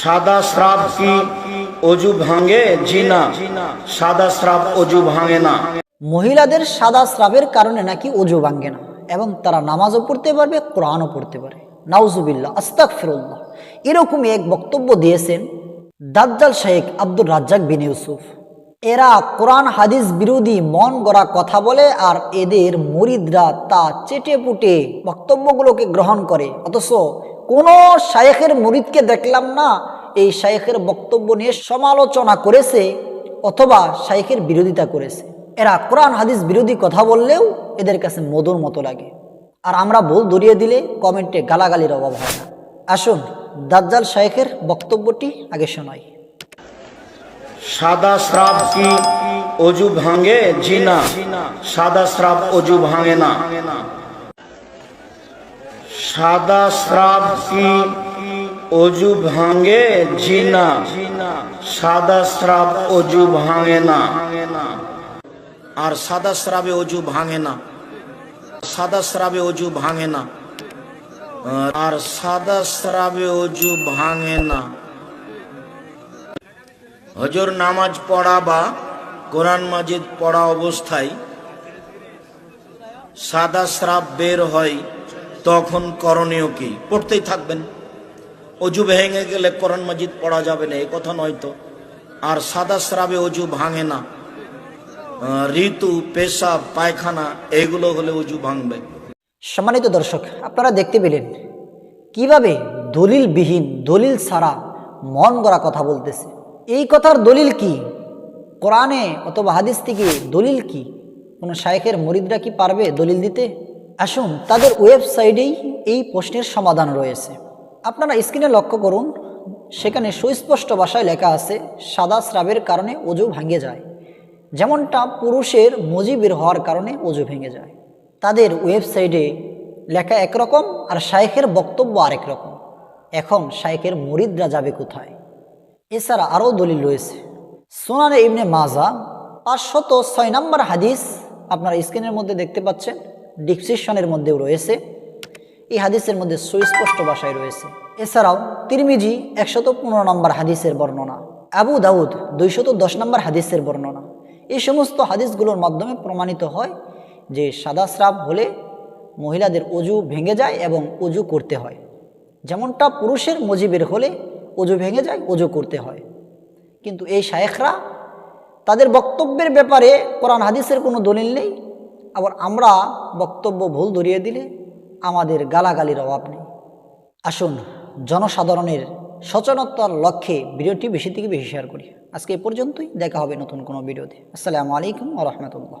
সাদা স্রাব কি অজু ভাঙে? জি না। সাদা স্রাব অজু ভাঙে না। মহিলাদের সাদা স্রাবের কারণে নাকি অজু ভাঙ্গে না এবং তারা নামাজও পড়তে পারবে, কোরআনও পড়তে পারে। নাউজুবিল্লাহ আস্তাক ফিরুল্লাহ এরকমই এক বক্তব্য দিয়েছেন দাজ্জাল শেখ আব্দুর রাজ্জাক বিন ইউসুফ। এরা কোরআন, হাদিস বিরোধী মন গড়া কথা বলে আর এদের মুরিদরা তা চেটে পুটে বক্তব্যগুলোকে গ্রহণ করে। অথচ কোনো শায়েখের মুরিদকে দেখলাম না, এই শায়েখের বক্তব্য নিয়ে সমালোচনা করেছে অথবা শাইখের বিরোধিতা করেছে। এরা কোরআন, হাদিস বিরোধী কথা বললেও এদের কাছে মধুর মতো লাগে। আর আমরা ভুল ধরিয়ে দিলে কমেন্টে গালাগালির অভাব হয় না। আসুন দাজ্জাল শায়েখের বক্তব্যটি আগে শোনাই। সাদা স্রাব কি অজু ভাঙে? জি না। সাদা স্রাব অজু ভাঙে না। সাদা স্রাব কি অজু ভাঙে? জিনা সাদা স্রাব অজু ভাঙে না। আর সাদা স্রাবে অজু ভাঙে না। সাদা স্রাবে অজু ভাঙে না। আর সাদা স্রাবে অজু ভাঙে না। হজর নামাজ পড়া বা কোরআন মাজিদ পড়া অবস্থায় সাদা স্রাব বের হয়। তখন করণীয় কি? পড়তেই থাকবেন। অজু ভেঙে গেলে কোরআন মাজিদ পড়া যাবে না এই কথা নয় তো। আর সাদা স্রাবে অজু ভাঙে না। ঋতু পেশাব পায়খানা, এগুলো হলে অজু ভাঙবে। সম্মানিত দর্শক, আপনারা দেখতে পেলেন কীভাবে দলিলবিহীন, দলিল ছাড়া মন গড়া কথা বলতেছে। এই কথার দলিল কি? কোরআনে অথবা হাদিস থেকে দলিল কি? কোনো শায়েখের মরিদরা কি পারবে দলিল দিতে? আসুন, তাদের ওয়েবসাইটেই এই প্রশ্নের সমাধান রয়েছে। আপনারা স্ক্রিনে লক্ষ্য করুন, সেখানে সুস্পষ্ট ভাষায় লেখা আছে, সাদা স্রাবের কারণে অজু ভাঙে যায়। যেমনটা পুরুষের মজি বের হওয়ার কারণে অজু ভেঙে যায়। তাদের ওয়েবসাইটে লেখা একরকম আর শাইখের বক্তব্য আরেক রকম। এখন শাইখের মরিদরা যাবে কোথায়? এছাড়া আরও দলিল রয়েছে। সোনানে ইবনে মাজা পাঁচশত ছয় নম্বর হাদিস আপনারা স্ক্রিনের মধ্যে দেখতে পাচ্ছেন। ডিসক্রিপশনের মধ্যেও রয়েছে। এই হাদিসের মধ্যে সুস্পষ্ট ভাষায় রয়েছে। এছাড়াও তিরমিজি একশত পনেরো নম্বর হাদিসের বর্ণনা, আবু দাউদ দুইশত দশ নম্বর হাদিসের বর্ণনা। এই সমস্ত হাদিসগুলোর মাধ্যমে প্রমাণিত হয় যে সাদা স্রাব হলে মহিলাদের অজু ভেঙে যায় এবং অজু করতে হয়। যেমনটা পুরুষের মজিবের হলে অজু ভেঙে যায়, অজু করতে হয়। কিন্তু এই শায়েখরা তাদের বক্তব্যের ব্যাপারে কোরআন হাদিসের কোনো দলিল নেই আবার আমরা বক্তব্য ভুল ধরিয়ে দিলে আমাদের গালাগালির অভাব নেই। আসুন জনসাধারণের সচেতনতার লক্ষ্যে ভিডিওটি বেশি থেকে বেশি শেয়ার করি। আজকে এ পর্যন্তই, দেখা হবে নতুন কোনো ভিডিওতে। আসসালামু আলাইকুম রহমতুল্লাহ।